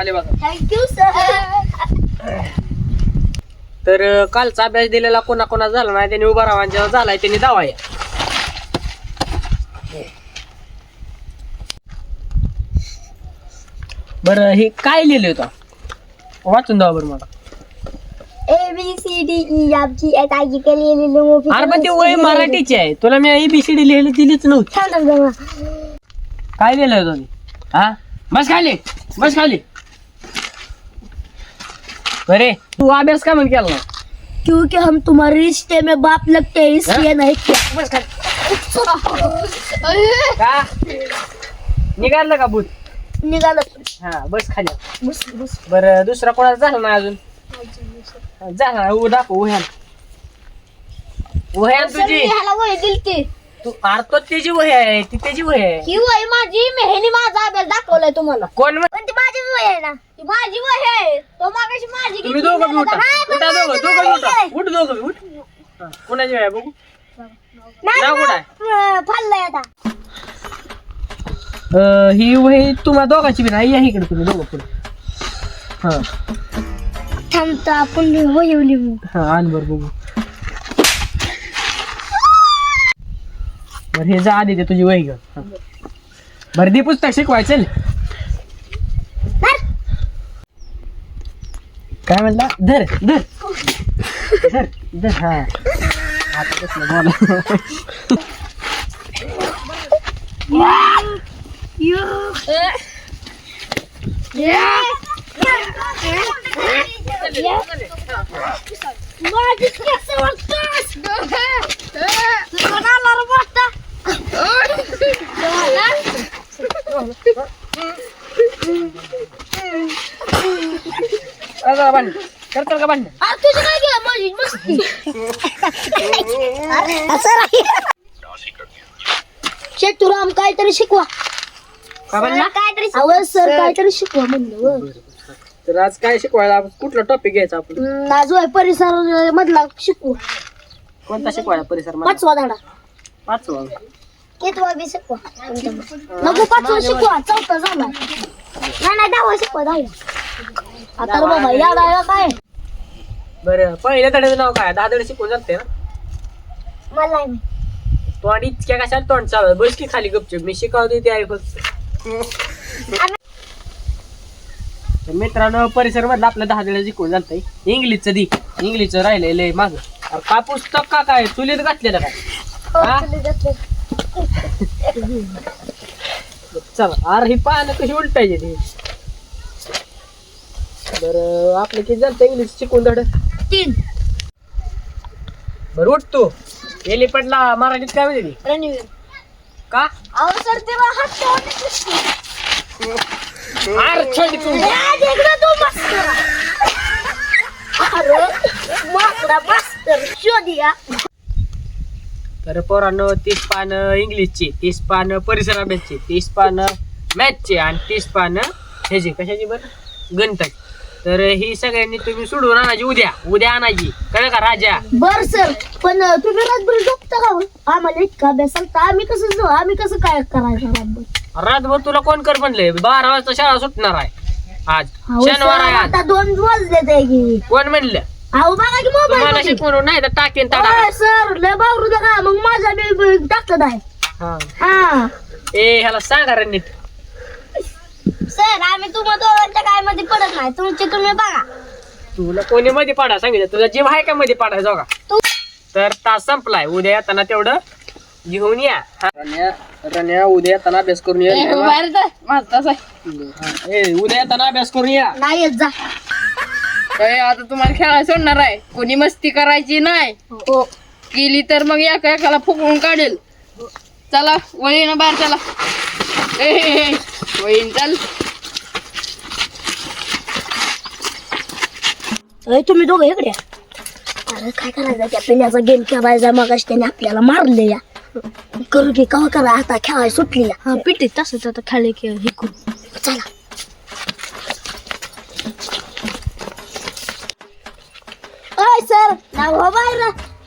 खाली बघा thank you sir तर कालचा अभ्यास दिलेला कोणा कोणा झाला नाही त्यांनी उभा राहा जेव्हा झालाय त्यांनी दावा बरं हे काय लिहिलं होतं वाचून द्या बरं मला. A B C D E आमची एच आय जी के लिहिलेली अरे पण ते वय मराठीची आहे. तुला मी एबीसीडी लिहिली दिलीच नव्हती. काय लिहिलं होतं हा? बस खाली बस खाली. बरे तू अभ्यास का म्हण केला नाही? क्योंकि हम तुम्हारे रिश्ते में बाप लगते हैं इसलिए नहीं किया। बस का? निघालं का भूत? निघाला. हा बस खाली. बस बस. बरं दुसरा कोणाचा झाला नाही अजून? झाला उ दाखव उह्यान. उह्यान तुझी. ह्याला वय दिलती. तू अरे तो त्याची वही आहे ती त्याची वही आहे. ही वय माझी मेहनी माझा अभ्यास दाखवलाय तुम्हाला. कोण म्हण- पण ती माझी वय आहे ना. ती माझी वय आहे. तो मागाशी माझी तुम्ही घेतली दोघं बी उठा. नाही, पण उठा दोघं माझी दोघं बी उठा. आहे. उठ दोघं बी उठ. हा, कोणाची वही आहे बघू? नाही नाव कुठं आहे? ना, फाडलंय आता. अं, ही वही तुम्हा दोघांची बी नाही या इकडे तुम्ही दोघं पुढे. हा. थांबता आपण वय लिहू. हा आण बर बघू. बर हे जा आधी ते तुझी वही घ्या. बरं दे पुस्तक शिकवायचं काय म्हणला धर धर धर धर हा आता कसलं बोला माझी केस वाटतोस कोणाला रे मोठा कर जरा भांडण. कर कर का भांडण अरे तुझी काय घ्या माझी मस्ती असं शेतुराम काहीतरी शिकवा. काय म्हणला? काहीतरी अहो सर काहीतरी शिकवा म्हणलं तर आज काय शिकवायला? आपण कुठला टॉपिक घ्यायचा आपण? आज परिसर मधला शिकू कोणता शिकवायला परिसर मला पाचवा धडा. पाचवा. कितवा बी शिकवा. नको पाचवा शिकवा. चौथा झाला. नाही नाही दहावा शिकवा दहावा. आता बाबा याडा काय? बरं पहिल्या धड्याचं नाव काय? दहा धडे जाते ना मला. तोंड इतक्या कशाला तोंड चालत बस की खाली गपचूप. मी शिकवते ते आहे फक्त तर मित्रांनो परिसर मधलं आपल्या दहा धडे शिकवून जात इंग्लिशचं दी. इंग्लिशचं राहिलेलं माग. का पुस्तक का काय? चुलीत घातलेलं काय? हा? चला अरे ही पानं कशी उलटायची ती? बरं आपलं किती झालं इंग्लिश शिकून धड? तीन. बरं उठ तू. एलिफंटला मराठीत काय म्हणते ती? रणवीर. का? अहो सर तेव्हा हात ठेवणे कृष्ण. अरे छोटी तू. आज एकदा तो मास्तर. अरे माकडा मास्तर शोधिया तर पोरांनो तीस पानं इंग्लिशची तीस पानं परिसर अभ्यासची तीस पानं मॅथची आणि तीस पानं ह्याची कशाची बरं? गणिताची. तर ही सगळ्यांनी तुम्ही सोडून आणायची उद्या. उद्या आणायची. कळलं का राजा? बर सर. पण अं, तुम्ही रातभर झोपता का हो? आम्हाला इतका अभ्यास सांगता. आम्ही कसं झो आम्ही कसं काय करायचं रातभर? रातभर तुला कोण कर म्हणलंय? बारा वाजता शाळा सुटणार आहे. आज. अहो, शनिवार आहे आज. आता दोन वाजले ते की. कोण म्हणलं? अहो बघा की तुम्हाला मोबाईल शिकवून नाही तर टाकेन तडा सर लय बावरू का मग माझा बी टाकत आहे हा. हा. ए ह्याला सांगा रे नीट. सर आम्ही तुम्हा दोघांच्या काय मध्ये पडत नाही. तुमचे तुम्ही बघा. तुला कोणी मध्ये पाडा सांगितलं? तुझा जीव आहे का मध्ये पाडायचा का? तू तर तास संपलाय. उद्या येताना तेवढं घेऊन या. हा. रण्या रण्या उद्या येताना अभ्यास करून ये हा, ए, उद्या येताना अभ्यास करून या. नाही येत जा. आता तुम्हाला खेळायला सोडणार आहे. कोणी मस्ती करायची नाही. हो केली तर मग एका एकाला फुकवून काढेल. चला वळीनं बाहेर चला. ए, ए, ए, चल. अरे तुम्ही दोघं इकडे या. अरे काय करायचं? त्या पिण्याचा गेम खेळायचा मग त्याने आपल्याला मारले या. करू की कवा करा आता खेळायला सुटली या. हा पिटी तसंच आता खेळले की हे करू. चला. अय सर नाव हो बाहेर.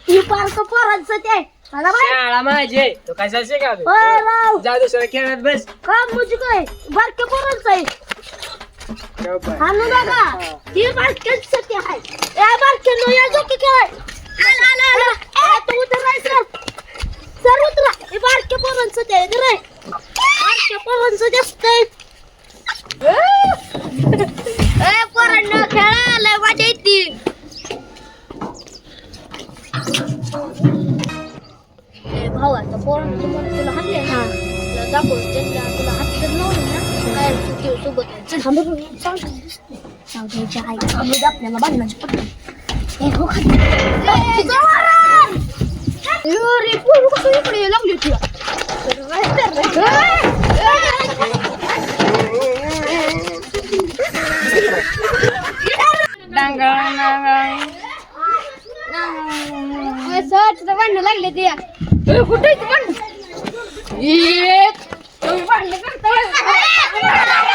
ही पार्क पोरांचं ते. मला बाहेर शाळा माझी आहे. तू कशा शिकावे अय राव. जा दुसऱ्या खेळत बस. का मुझे काय? बारके पोरांचं आहे. आणू नका ही बारक्यांसाठी आहे. या बारक्यांनो या जोकी खेळ. आला आला आला. ए, तू उतरायचं सर. उतरा. हे बारक्या पोरांचं ते आहे, इधर आहे. बारक्या भावाचं पोरांना तुम्हाला तुला हाणले ना तुला दाखवून त्यांना तुला हात तर लावलं ना काय चुकी सोबत चल थांब आई आपल्याला बांधण्याची पटकन हो अरे कसं इकडे लागली होती डांगळ डांगळ लागले ते. ए, कुठे आहे ती पण? ये, तुम्ही भांडण करताय.